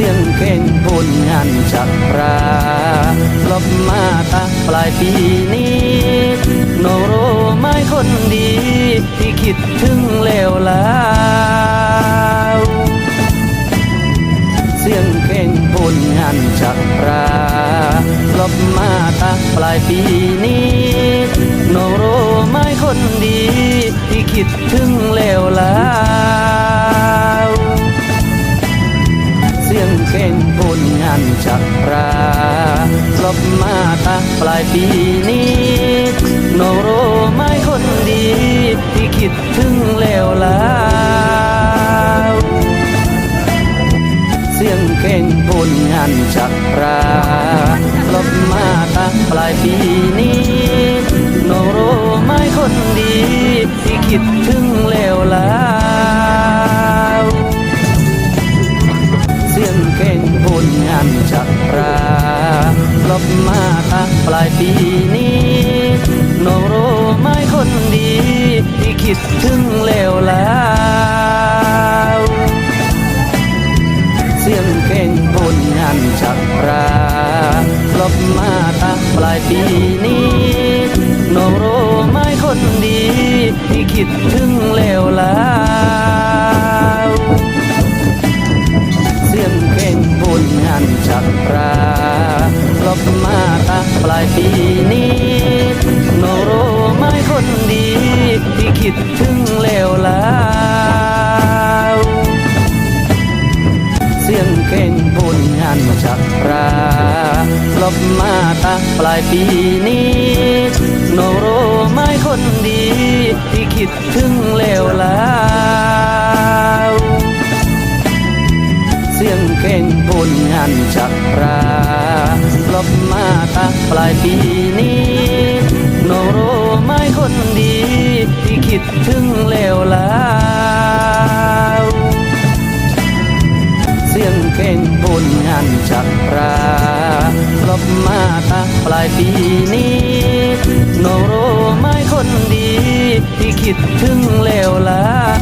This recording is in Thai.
สียงเพลงผลงานจากปลาลบมาตาปลายปีนี้โนโรไม่คนดี ที่คิดถึงเลวแล้วเสียงเพลงผลงานจากปลาลบมาตาปลายปีนี้โนโรไม่คนดี ที่คิดถึงเลวานจากปลาลบมาตาปลายปีนี้โนโรไม่คนดี ที่คิดถึงเลวแล้วเสียงเพลงผลงานจากปลาลบมาตาปลายปีนี้โนโรไม่คนดี ที่คิดถึงเลวแล้ว ปลายปีนี้โนโรไม่คนดีที่คิดถึงเลวแล้วเสียงเพลงผลงานจักราลบมาตาปลายปีนี้ ปลายปีนี้โนโรไม่คนดี ที่คิดถึงเลวแล้วเสียงเพลงผลงานจากปลาลบมาตาปลายปีนี้โนโรไม่คนดี ที่คิดถึงเลวแล้วเสียงเพลงผลงานจากปลา บมาตาปลายปีนี้โนโรไม่คนดี ที่คิดถึงเลวแล้วเสียงเพลงผลงานจากปลาลบมาตาปลายปีนี้โนโรไม่คนดี ที่คิดถึงเลวแล้ว